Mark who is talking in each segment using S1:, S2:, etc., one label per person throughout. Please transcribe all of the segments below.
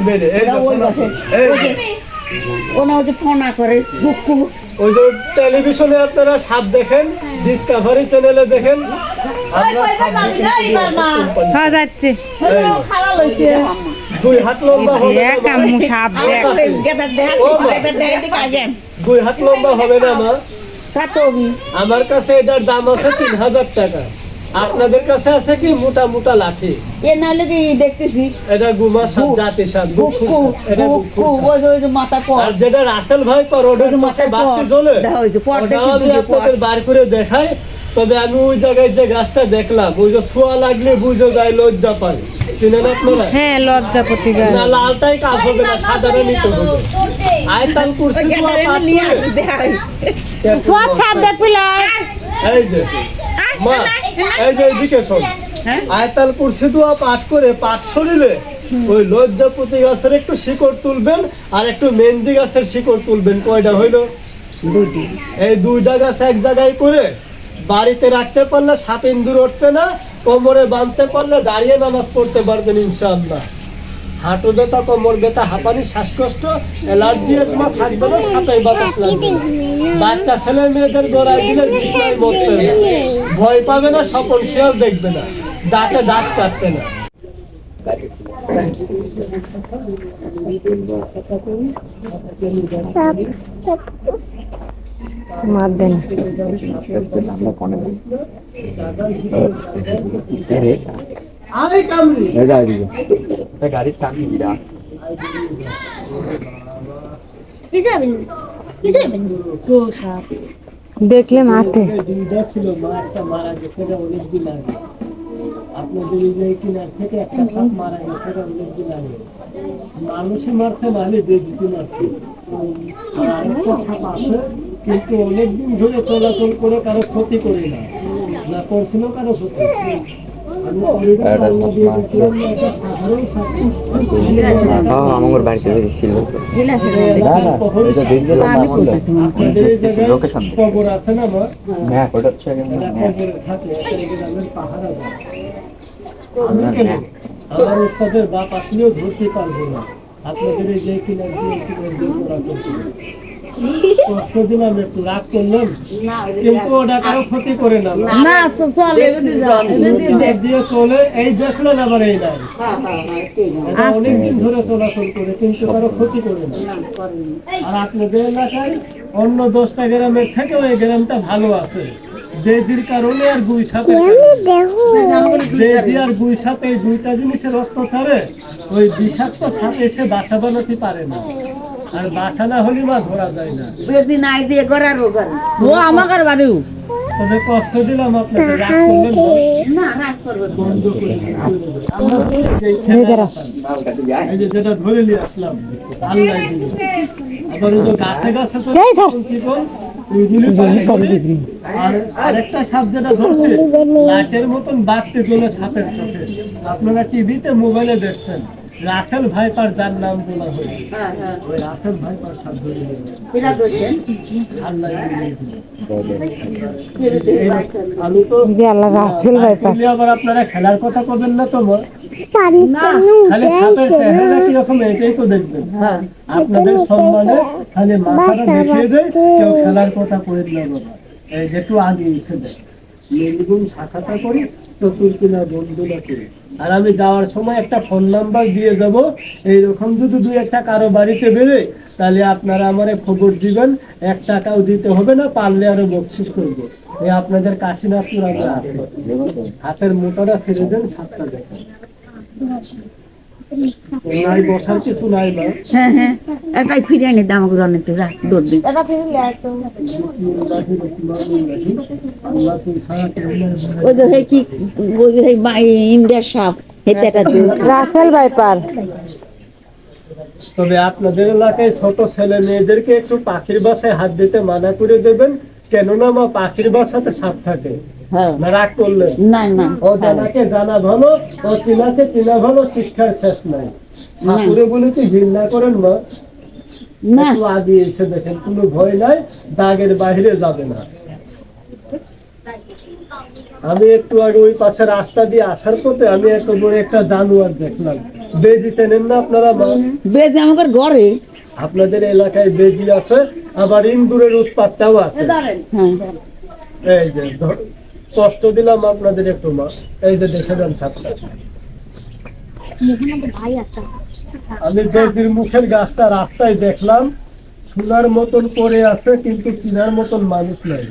S1: বেড়ে যে ফোনা-
S2: ওনা ওই যে করে বুকু
S1: ওই যে টেলিভিশনে আপনারা সাপ দেখেন ডিসকাভারি চ্যানেলে দেখেন।
S3: হ্যাঁ যাচ্ছে।
S1: দুই হাত লম্বা হবে
S3: আম্মু সাপ দেখ।
S2: দিকে আজেন
S1: দুই হাত লম্বা হবে না মা?
S2: কাতবি
S1: আমার কাছে এটার দাম আছে তিন হাজার টাকা। আপনাদের কাছে আছে কি মোটা মোটা লাঠি?
S2: এ নাহলে কি দেখতেছি?
S1: এটা গুমা সাপ জাতি সাপ সাপ, এটা গুফুর
S2: ওই যে মাথা পর।
S1: আর যেটা রাসেল ভাই কর
S2: যে
S1: চোখে বাতি জ্বলে
S2: দেখা হয়েছে, পর দেখি
S1: আমি আপনাদের বার করে দেখাই তবে আমি ওই জায়গায় যে গাছটা দেখলাম ওই যে ছোঁয়া লাগলে বুঝো যায় লজ্জা পায়। চিনেন আপনারা?
S3: হ্যাঁ গাছ
S1: না লালটাই কাজ হবে না সাদাটা নিতে হবে। আয়তাল করছি তো
S2: গেদার
S1: পাঠ
S2: নিয়ে
S1: করে।
S2: দেখাই।
S3: সব দেখবি
S1: এই যে। মা এই যে এইদিকে শোন। আয়তাল কুরসি দোয়া পাঠ করে পাঠ সরিলে ওই লজ্জাপতি গাছের একটু শিকড় তুলবেন আর একটু মেহেন্দি গাছের শিকড় তুলবেন। কয়টা হইল?
S2: দুটি
S1: এই দুইটা গাছ এক জায়গায় করে বাড়িতে রাখতে পারলে সাপ ইন্দুর উঠবে না কোমরে বাঁধতে পারলে দাঁড়িয়ে নামাজ পড়তে পারবেন ইনশাআল্লাহ। হাঁটু ব্যথা কোমর ব্যথা হাঁপানি শ্বাসকষ্ট অ্যালার্জি এজমা থাকবে না সাপে বাতাস লাগবে। বাচ্চা ছেলে মেয়েদের গোড়ায় দিলে বিছনায় মরতে না। ভয় পাবে না স্বপন খেয়াল দেখবে না। দাঁতে দাঁত কাটবে না।
S3: মার দেন। দেখলে মাথে
S1: দুইটা ছিল একটা মারা গেছে অনেক দিন আগে। আপনাদের এই যে কিনার থেকে একটা সাপ মারা গেছে এটা অনেক দিন আগে। মানুষে মারছে নাহলে বেদিতে মারছে আর আরেকটা সাপ আছে কিন্তু অনেকদিন ধরে চলাচল করে কারও ক্ষতি করে না। না করছিল কারও ক্ষতি।
S4: আমার বাড়িতে
S2: করতেছি
S1: আপনাদের এই আমার উস্তাদের বাপ আসলেও ধরতে পারব না আপনাদের যে কিনা দিয়ে কিনা দিয়ে করা করতে হবে। কষ্ট দিলাম একটু রাগ করলাম। কিন্তু ওটা কারও ক্ষতি করে না।
S2: না চলে এমনি যাও, এমনি
S1: উত্তর দিয়ে চলে এই দেখলেন আবার এই নাই
S2: হ্যাঁ হ্যাঁ হ্যাঁ ঠিক আছে
S1: এটা অনেকদিন ধরে চলাচল করে কিন্তু কারও ক্ষতি করে না।
S2: না
S1: আর আপনাদের এলাকায় অন্য দশটা গ্রামের থেকেও এই গ্রামটা ভালো আছে। বেদির কারণে আর গুই। বেদি আর গুই সাপ এই দুইটা জিনিসের অত্যাচারে ওই বিষাক্ত সাপ এসে বাসা বানাতে পারে না। আর বাসা না হলে মা ধরা যায় না।
S2: বেশি নাই দিয়ে গড়ার
S3: ও আমাদের বাড়িও।
S1: তবে কষ্ট দিলাম আপনাকে রাগ করলেন না?
S2: না রাগ করবে না।
S1: বন্ধ করে যেটা ধরে নিয়ে আসলাম। আল্লাহ আবার ওই গাছে গাছে তো কি বল? ওইগুলি পানি করে। আর আরেকটা সাপ যেটা ধরছে লাটের মতন বাড়তে চলে সাপের চোখে। আপনারা টিভিতে মোবাইলে দেখছেন। রাখেল ভাইপার যার নাম বলা হয়।
S2: হ্যাঁ হ্যাঁ।
S1: ওই রাখেল ভাইপার সাপ ধরে আমি তো আবার আপনারা খেলার কথা করবেন না তো খালি সাপের চেহারা কীরকম এটাই তো দেখবেন।
S2: হ্যাঁ।
S1: আপনাদের সম্মানে খালি মাথাটা দেখিয়ে দেয় কেউ খেলার কথা করে দিল বাবা। এই যে একটু আগে দেয়। মেলগুন শাখাটা করি চতুর্কিনা বন্ধুরা করি। আর আমি যাওয়ার সময় একটা ফোন নাম্বার দিয়ে যাব, এইরকম যদি দুই একটা কারও বাড়িতে বেরোয়, তাহলে আপনারা আমারে খবর দিবেন, এক টাকাও দিতে হবে না, পারলে আরও বকশিস করব। এই আপনাদের কাশীনাথপুর আমরা হাতের মোটাটা ফেলে দেন, সাতটা দেখেন। নাই বসার কিছু নাই না
S2: হ্যাঁ হ্যাঁ। এটাই ফিরে এনে দাম করে অনেকটা যা দৌড় দিন
S5: এটা ফিরলে
S2: ওই যে কি ওই যে সেই মা- এই ইন্ডিয়ার সাপ হেতে একটা
S3: রাসেল ভাইপার।
S1: তবে আপনাদের এলাকায় ছোট ছেলে মেয়েদেরকে একটু পাখির বাসায় হাত দিতে মানা করে দেবেন কেননা মা পাখির বাসাতে সাপ থাকে। রাগ করলেন
S2: না না
S1: ও জানাকে জানা ভালো ও চিনাকে চিনা ভালো শিক্ষার শেষ নাই। ঠাকুরে বলেছি ঘৃণা করেন মা।
S2: না।
S1: আগে এসে দেখেন কোনো ভয় নাই দাগের বাইরে যাবে না। আমি একটু আগে ওই পাশে রাস্তা দিয়ে আসার পথে আমি এত বড় একটা জানোয়ার দেখলাম। বেজি চেনেন না আপনারা মা?
S2: বেজ আমাদের ঘরে।
S1: আপনাদের এলাকায় বেজি আছে আবার ইন্দুরের উৎপাতটাও আছে।
S2: হ্যাঁ।
S1: এই যে ধর- কষ্ট দিলাম আপনাদের একটু মা। এই যে দেখে
S5: আছে
S1: আমি বেজির মুখের গাছটা রাস্তায় দেখলাম সোনার মতন পড়ে আছে কিন্তু চিনার মতন মানুষ নাই।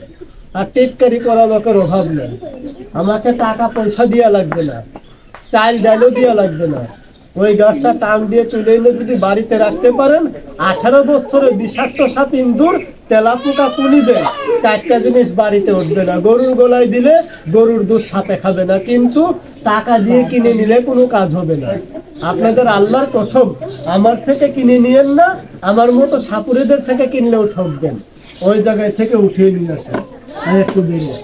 S1: আর টিটকারি করা লোকের অভাব নেই। আমাকে টাকা পয়সা দেওয়া লাগবে না চাল ডালও দেওয়া লাগবে না। ওই গাছটা টান দিয়ে চলে এনে যদি বাড়িতে রাখতে পারেন আঠারো বছরে বিষাক্ত সাপ ইন্দুর তেলাপোকা দেয়। চারটা জিনিস বাড়িতে উঠবে না। গরুর গলায় দিলে গরুর দুধ সাপে খাবে না কিন্তু টাকা দিয়ে কিনে নিলে কোনো কাজ হবে না। আপনাদের আল্লাহর কসম আমার থেকে কিনে নিয়েন না আমার মতো সাপুরেদের থেকে কিনলেও ঠকবেন। ওই জায়গায় থেকে উঠিয়ে নিয়ে আসেন। একটু বেরিয়ে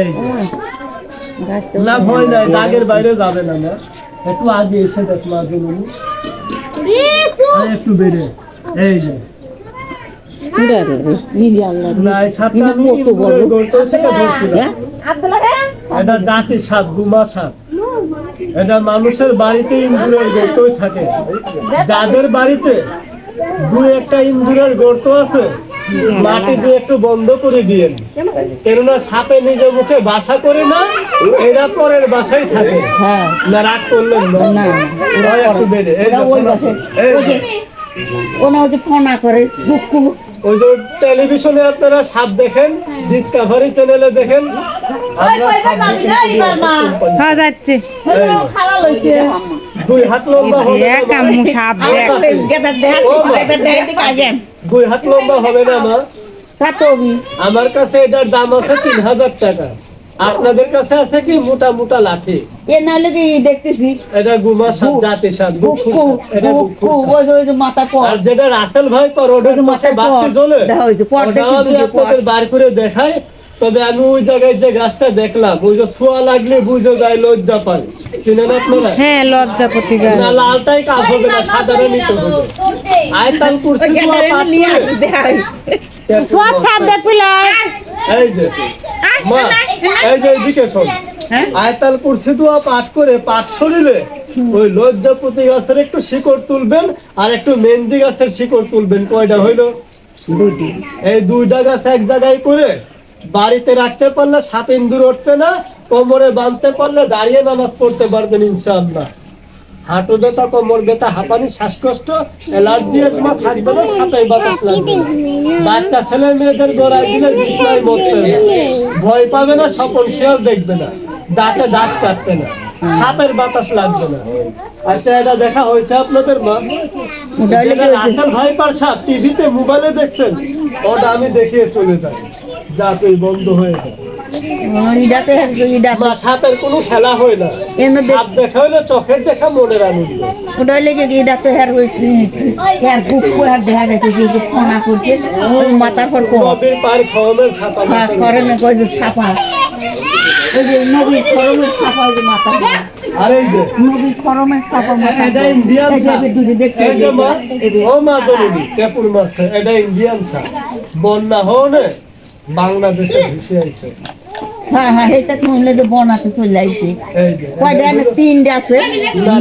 S1: এই না ভয় নাই দাগের বাইরে যাবে না না একটু আগে এসে আগে নুনু। একটু বেড়ে এই যে। এটা জাতি সাপ গুমা সাপ এটা মানুষের বাড়িতে ইন্দুরের গর্তই থাকে। যাদের বাড়িতে দু একটা ইন্দুরের গর্ত আছে মাটি দিয়ে একটু বন্ধ করে দিয়েন। কেননা সাপে নিজের মুখে বাসা করে না এরা পরের বাসায় থাকে।
S2: হ্যাঁ।
S1: না রাগ করলেন না। একটু বেড়ে।
S2: ওরা ওই বাসায়- ওই
S1: যে,
S2: যে ওনা ওই যে ফোনা করে বুকু
S1: ওই যে টেলিভিশনে আপনারা সাপ দেখেন ডিসকাভারি চ্যানেলে দেখেন। দুই হাত লম্বা দুই হাত লম্বা হবে না মা। আমার কাছে এটার দাম আছে তিন হাজার টাকা। আপনাদের কাছে আছে কি মোটা মোটা লাঠি?
S2: এ নাহলে কি দেখতেছি?
S1: এটা গুমা সাপ জাতি সাপ
S2: বুকু
S1: এটা
S2: বুকু ওই যে ওই মাথা পর।
S1: আর যেটা রাসেল ভাই পর ওটার
S2: ওই যে
S1: বাতি জ্বলে।
S2: দেখা
S1: আমি
S2: দুটো পর।
S1: আপনাদের বার করে দেখাই। তবে আমি ওই জায়গায় যে গাছটা দেখলাম ওই যে ছোঁয়া লাগলে বুঝে যায় লজ্জা পায়। চিনেন আপনারা?
S3: হ্যাঁ লজ্জাপতি গাছ
S1: না লালটাই কাজ হবে না সাধারণ নিতে হবে। আয়তাল কুরসি
S2: নিয়ে
S1: করে।
S2: দেখাই।
S3: সব সাপ দেখবি
S1: এই যে। মা এই যে এদিকে শোন।
S2: হ্যাঁ?
S1: আয়তাল কুরসি দোয়া পাঠ করে পাঠ শরীরে ওই লজ্জাপতি গাছের একটু শিকড় তুলবেন আর একটু মেহেন্দি গাছের শিকড় তুলবেন। কয়টা হইল? এই দুইটা গাছ এক জায়গায় করে বাড়িতে রাখতে পারলে সাপ ইন্দুর উঠবে না কোমরে বাঁধতে পারলে দাঁড়িয়ে নামাজ পড়তে পারবেন ইনশাআল্লাহ। হাঁটু ব্যথা কোমর ব্যথা হাঁপানি শ্বাসকষ্ট অ্যালার্জি এজমা থাকবে না সাপে বাতাস লাগবে না। বাচ্চা ছেলে মেয়েদের গোড়ায় দিলে বিস্ময় মরতে ভয় পাবে না স্বপন খেয়াল দেখবে না। দাঁতে দাঁত কাটবে না। সাপের বাতাস লাগবে না। আচ্ছা এটা দেখা হয়েছে আপনাদের মা?
S2: আসল
S1: ভাই ভাইপার সাপ টিভিতে মোবাইলে দেখছেন ওটা আমি দেখিয়ে চলে যাই। যা তুই বন্ধ হয়ে যায় সাপের কোনো খেলা হয় না।
S2: এর মধ্যে
S1: সাপ দেখা হলে চোখের দেখা মনের আনন্দ।
S2: ওটা হইলে কি ইডাতে হের ওই হের বুকু হের দেখা যাচ্ছে যে যে ফোনা করছে। ওই মাথার পর কর
S1: নবীর খরমের ছাপা
S2: কই যে ছাপা। ওই যে নবী খরমের ছাপা ওই যে মাথা
S1: আর এই যে
S2: নবী খরমের ছাপা মাথা
S1: এটা ইন্ডিয়ান সাপ।
S2: দুটো দেখতে
S1: এই যে মা, ও মা জননী, টেপুর মারছে, এটা ইন্ডিয়ান সাপ। বন্যা হওনে বাংলাদেশে ভেসে আইছে।
S2: হ্যাঁ হ্যাঁ এটা তো হইলে যে বনাতে চলে আইছে। কয়টা না তিনটা আছে?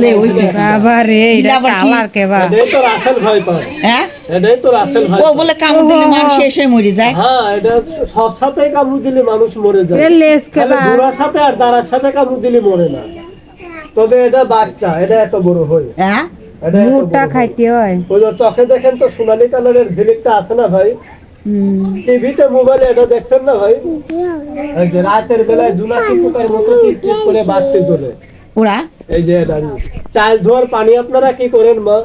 S2: লে হইছে
S3: বাবা রে এটা কালার কে বা?
S1: তো রাসেল ভাই পায়।
S2: হ্যাঁ?
S1: এটাই তো রাসেল ভাই
S2: ও বলে কামড় দিলে মানুষ এসে মরে যায়।
S1: হ্যাঁ, এটা সব সাপে কামড় দিলে মানুষ মরে যায়।
S3: এ লেজ কে বা?
S1: সাপে আর সাপে কামড় দিলে মরে না। তবে এটা বাচ্চা এটা এত বড় হয়।
S2: হ্যাঁ?
S1: এটা
S3: মুখটা
S1: বড়।
S3: খাইতে হয়।
S1: ওই যে চোখে দেখেন তো সোনালী কালারের ভিলিকটা আছে না ভাই? টিভিতে মোবাইলে এটা দেখছেন না ভাই? রাতের বেলায় জুনাকি পোকার মতো টিপ টিপ করে বাড়তে চলে।
S2: ওরা?
S1: এই যে দাঁড়িয়ে চাল ধোয়ার পানি আপনারা কি করেন মা?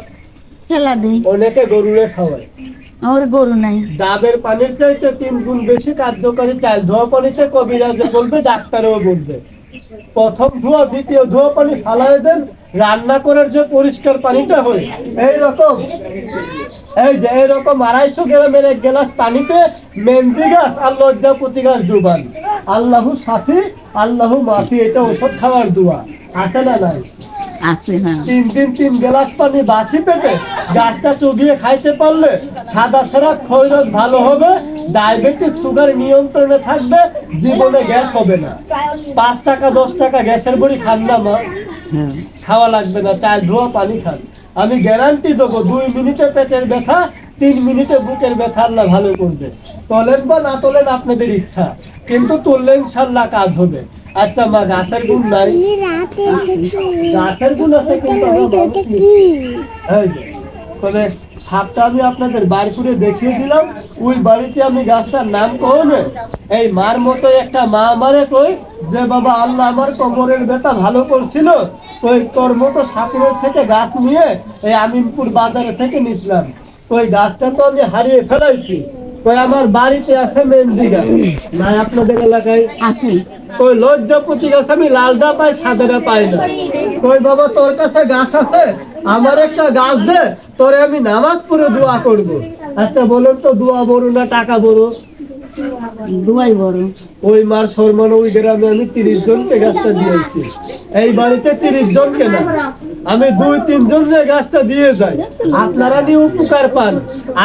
S2: খেলা দেই।
S1: অনেকে গরুরে খাওয়ায়।
S2: আমার গরু নাই।
S1: ডাবের পানির চাইতে তিন গুণ বেশি কার্যকারী চাল ধোয়া পানিতে কবিরাজে বলবে ডাক্তারও বলবে। প্রথম ধোয়া দ্বিতীয় ধোয়া পানি ফালাই দেন রান্না করার যে পরিষ্কার পানিটা হয় এই রকম। এই যে এইরকম আড়াইশো গ্রামের এক গ্লাস পানিতে মেহেন্দি গাছ আর লজ্জাপতি গাছ ডুবান। আল্লাহু সাফি আল্লাহু মাফি এটা ওষুধ খাওয়ার দোয়া। আছে না নাই?
S2: হ্যাঁ।
S1: তিন দিন তিন গ্লাস পানি বাসি পেটে গাছটা চুবিয়ে খাইতে পারলে সাদা সেরা খৈরত ভালো হবে ডায়াবেটিস সুগার নিয়ন্ত্রণে থাকবে জীবনে গ্যাস হবে না। পাঁচ টাকা দশ টাকা গ্যাসের বড়ি খান না মা।
S3: হ্যাঁ।
S1: খাওয়া লাগবে না চাল ধোয়া পানি খান। আমি গ্যারান্টি দেবো দুই মিনিটে পেটের ব্যথা তিন মিনিটে বুকের ব্যথা আল্লাহ ভালো করবে। তোলেন বা না তোলেন আপনাদের ইচ্ছা। কিন্তু তুললে ইনশাল্লাহ কাজ হবে। আচ্ছা মা গাছের গুণ নাই। গাছের গুণ আছে কিন্তু তবে সাপটা আমি আপনাদের বাড়ি করে দেখিয়ে দিলাম। ওই বাড়িতে আমি গাছটার নাম কহনে এই মার মতো একটা মা আমারে কই যে, বাবা, আল্লাহ আমার কোমরের ব্যথা ভালো করছিল। ওই তোর মতো সাপুরের থেকে গাছ নিয়ে এই আমিনপুর বাজারে থেকে নিছিলাম। ওই গাছটা তো আমি হারিয়ে ফেলাইছি। ওই আমার বাড়িতে আছে নাই আপনাদের এলাকায়
S2: আছে
S1: কই লজ্জাপতি গাছ আমি লালটা পাই সাদাটা পাই না। কই বাবা তোর কাছে গাছ আছে? আমার একটা গাছ দে তোরে আমি নামাজ পড়ে দোয়া করব। আচ্ছা বলুন তো দোয়া বড় না টাকা বড়
S2: বড়।
S1: ওই মার ওই গ্রামে আমি তিরিশ জনকে গাছটা দিয়েছি। এই বাড়িতে তিরিশ আমি দুই গাছটা দিয়ে যাই। আপনারা নিয়ে উপকার পান।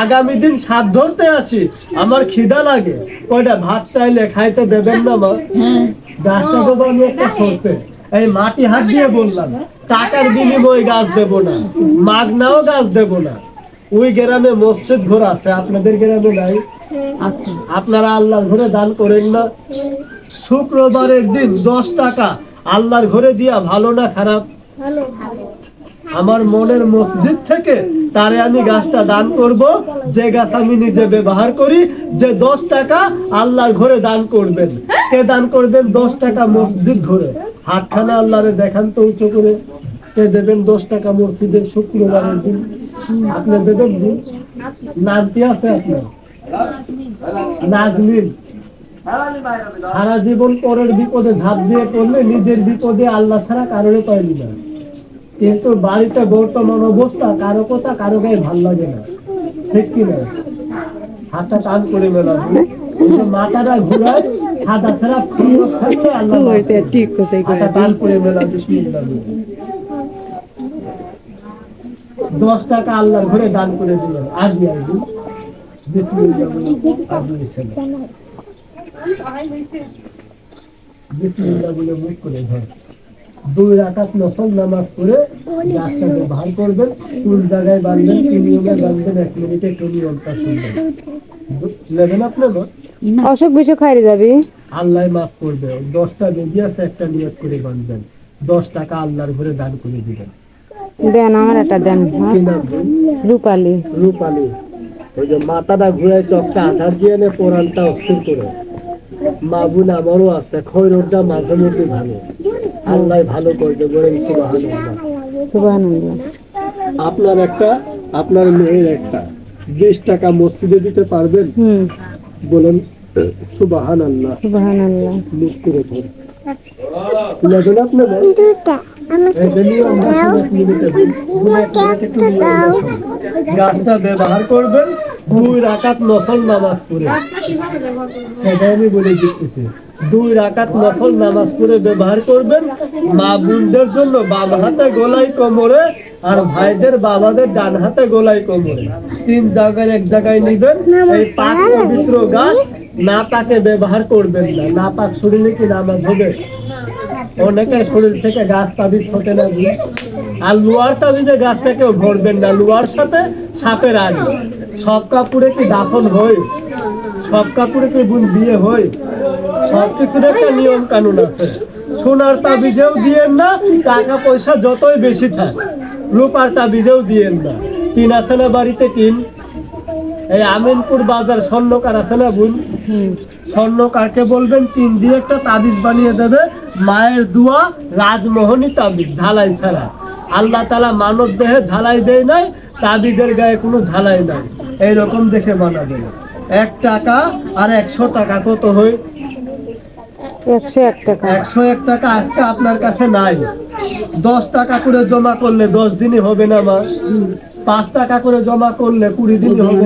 S1: আগামী দিন সাত ধরতে আসি। আমার খিদা লাগে। কয়টা ভাত চাইলে খাইতে দেবেন না মা? গাছটা দেবো আমি একটা সরতে। এই মাটি হাত দিয়ে বললাম, টাকার বিনিময়ে গাছ দেব না। মাগনাও গাছ দেব না। ওই গ্রামে মসজিদ ঘর আছে। আপনাদের গ্রামে নাই? আপনারা আল্লাহর ঘরে দান করেন না। শুক্রবারের দিন দশ টাকা। আল্লাহর ঘরে দিয়া ভালো না খারাপ? আমার মনের মসজিদ থেকে তারে আমি গাছটা দান করব। যে গাছ আমি নিজে ব্যবহার করি যে দশ টাকা আল্লাহর ঘরে দান করবেন। কে দান করবেন? দশ টাকা মসজিদ ঘরে। হাতখানা আল্লাহরে দেখান তো উঁচু করে। কে দেবেন? দশ টাকা মসজিদের শুক্রবারের দিন। আপনি দেবেন? দিন নাম কি আছে আপনার? নাজমিন সারা জীবন পরের বিপদে ঝাঁপ দিয়ে পড়লে নিজের বিপদে আল্লাহ ছাড়া কারোরে পাইনি না কিন্তু বাড়িতে বর্তমান অবস্থা কারও কথা কারও গায়ে ভালো লাগে না। ঠিক কি না? হাতটা টান করে মেলাবো মাথাটা ঘুরায় সাদা ছাড়া ফুল থাকলে আল্লাহ।
S3: ঠিক কথাই
S1: টান করে বলে। দশ টাকা আল্লাহর ঘরে দান করে দিলেন। আজকে আজকে দুই রাকাত নফল নামাজ পড়ে গাছটা ব্যবহার করবেন কোন জায়গায় বাঁধবেন কি নিয়মে বাঁধবেন এক মিনিটে একটু নিয়মটা শুনবেন নেবেন আপনার
S3: অসুখ বিসুখ খাইরে যাবি?
S1: আল্লাহ মাফ করবে। দশটা বেজি আছে একটা নিয়ত করে বাঁধবেন। দশ টাকা আল্লাহর ঘরে দান করে দিবেন।
S3: দেন আমার একটা দেন? রূপালি।
S1: রূপালি। ওই যে মাথাটা ঘুরে চকটা আধার দিয়ে নে পোড়ানটা অস্থির করে। মা বোন আমারও আছে খৈরটা মাঝে মধ্যে ভালো আল্লাহ ভালো করবে বলে আপনার একটা আপনার মেয়ের একটা। বিশ টাকা মসজিদে দিতে পারবেন? বলেন সুবাহান আল্লাহ গাছটা ব্যবহার করবেন দুই রাকাত নফল নামাজ পড়ে। সেটাই আমি বলে দিতেছি। দুই রাকাত নফল নামাজ পড়ে ব্যবহার করবেন মা বোনদের জন্য বাম হাতে গোলাই কোমরে আর ভাইদের বাবাদের ডান হাতে গোলাই কোমরে। তিন জায়গায় এক জায়গায় নিবেন এই পাক পবিত্র গাছ না পাকে ব্যবহার করবেন না। না পাক শরীরে কি নামাজ হবে? অনেকের শরীর থেকে গাছ তাবিজ ছোটে না। আর লোয়ার তাবিজে গাছটা কেউ ভরবেন না। লোয়ার সাথে সাপের আগে সব কাপড়ে কি দাফন হয়? সব কাপড়ে কি বিয়ে হয়? সব কিছুর একটা নিয়ম কানুন আছে। সোনার তাবিজেও দিয়েন না টাকা পয়সা যতই বেশি থাক, রূপার তাবিজেও দিয়েন না। টিন আছে না বাড়িতে টিন? এই আমিনপুর বাজার স্বর্ণকার আছে না বোন? স্বর্ণকারকে বলবেন তিন দিয়ে একটা তাবিজ বানিয়ে দেবে মায়ের দুয়া রাজমোহনী তাবিজ ঝালাই ছাড়া। আল্লাহ তালা মানব দেহে ঝালাই দেয় নাই তাবিজের গায়ে কোনো ঝালাই নাই। এইরকম দেখে বানাবে। এক টাকা আর একশো টাকা কত হয়?
S3: একশো এক টাকা।
S1: একশো এক টাকা আজকে আপনার কাছে নাই। দশ টাকা করে জমা করলে দশ দিনই হবে না মা। পাঁচ টাকা করে জমা করলে কুড়ি দিনই হবে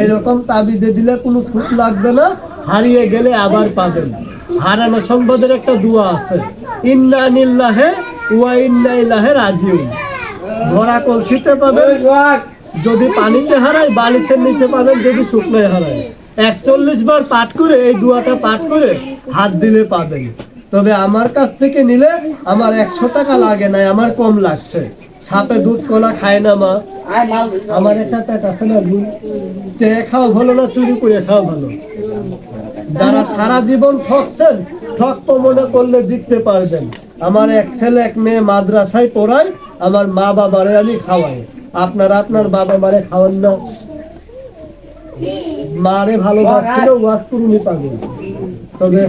S1: এইরকম তাবিজে দিলে কোনো ছুট লাগবে না হারিয়ে গেলে আবার পাবেন। হারানো সংবাদের একটা দোয়া আছে ইন্না নিল্লাহে ওয়া ইন্না ইলাহে রাজিউন। ভরা কলসিতে পাবেন যদি পানিতে হারায় বালিশের নিতে পাবেন যদি শুকনোয় হারায়। একচল্লিশ বার পাঠ করে এই দুয়াটা পাঠ করে হাত দিলে পাবেন। তবে আমার কাছ থেকে নিলে আমার একশো টাকা লাগে না আমার কম লাগছে। সাপে দুধ কলা খায় না মা। আমার একটা পেট আছে না চেয়ে খাও ভালো না, চুরি করে খাও ভালো? যারা সারা জীবন ঠকছেন ঠকবো মনে করলে জিততে পারবেন। আমার এক ছেলে, এক মেয়ে মাদ্রাসায় পড়ায়, আমার মা বাবারে আমি খাওয়াই। আপনারা আপনার বাবা মারে খাওয়ান না। মারে ভালোবাসছিল ওয়াজ করুনি পাগল। তবে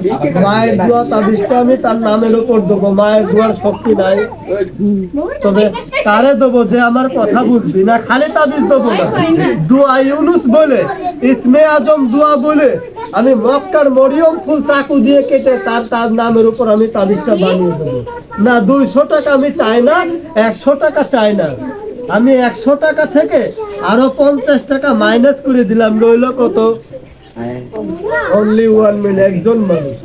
S1: মায়ের দোয়া তাবিজটা আমি তার নামের উপর দেবো। মায়ের দোয়ার শক্তি নাই। তবে তারে দেবো যে আমার কথা বুঝবি না, খালি তাবিজ দেবো না। দোয়া ইউনুস বলে, ইসমে আজম দোয়া বলে, আমি মক্কার মরিয়ম ফুল চাকু দিয়ে কেটে তার তার নামের উপর আমি তাবিজটা বানিয়ে দেবো। না, দুইশো টাকা আমি চাই না, একশো টাকা চাই না। আমি একশো টাকা থেকে আরও পঞ্চাশ টাকা মাইনাস করে দিলাম, রইল কত? অনলি ওয়ান মিন একজন মানুষ।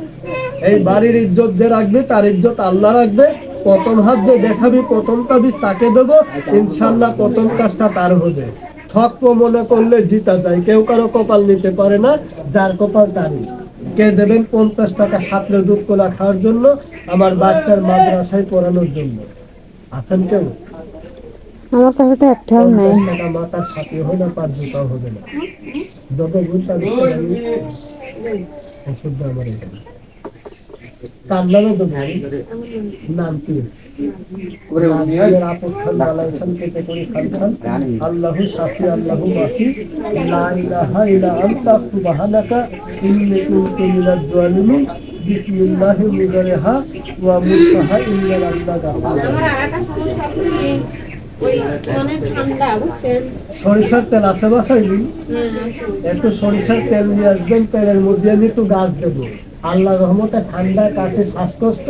S1: এই বাড়ির ইজ্জত যে রাখবে, তার ইজ্জত আল্লাহ রাখবে। প্রথম হাত যে দেখাবি, প্রথম তাবিজ তাকে দেবো। ইনশাল্লাহ প্রথম কাজটা তার হবে। ঠকবো মনে করলে জিতা যায়। কেউ কারও কপাল নিতে পারে না, যার কপাল তারই। কে দেবেন পঞ্চাশ টাকা সাপলে দুধ কোলা খাওয়ার জন্য? আমার বাচ্চার মাদ্রাসায় পড়ানোর জন্য। আছেন কেউ?
S3: আমার কাছে তো একটাও নেই।
S1: মাথার সাথে হবে না পাঁচ জুতাও হবে না যত তার ওষুধ আমার এখানে তার নামও তো নাম কি আল্লাহু শাফি আল্লাহু মাফি লা ইলাহা ইল্লা আনতা সুবহানাকা ইন্নী কুনতু মিনাজ জালিমিন বিসমিল্লাহি মুজারিহা সরিষার তেল আছে বাসায় একটু সরিষার তেল নিয়ে আসবেন তেলের মধ্যে আমি একটু গাছ দেবো। আল্লাহ রহমতে ঠান্ডা কাছে শ্বাসকষ্ট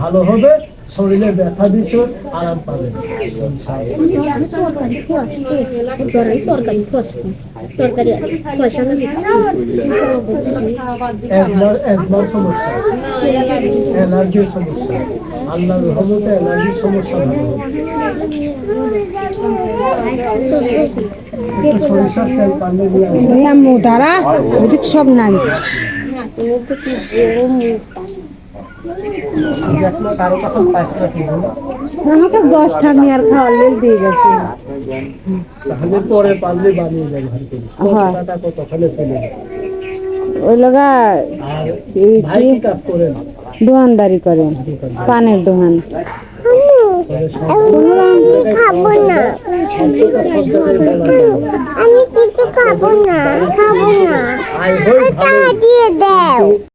S1: ভালো হবে। শরীরে ব্যথা দিছ আরাম পাবেন
S5: না।
S1: একবার সমস্যা। অ্যালার্জির সমস্যা। আল্লাহ রহমতে সমস্যা ভালো
S3: ওদিক সব নাই। আমাকে দশটা নিয়ে খাওয়ার লেল দিয়ে গেছে।
S1: তাহলে পরে পারলে বানিয়ে ব্যবহার করি
S3: হ্যাঁ।
S1: চলে
S3: ওই লগা
S1: করেন
S3: করে পানের দোকান
S5: খাব না
S1: সব জায়গায় বলা যায় না।
S5: আমি কিছু খাব না খাব না।
S1: আয় হই ভালো।
S5: দিয়ে দাও।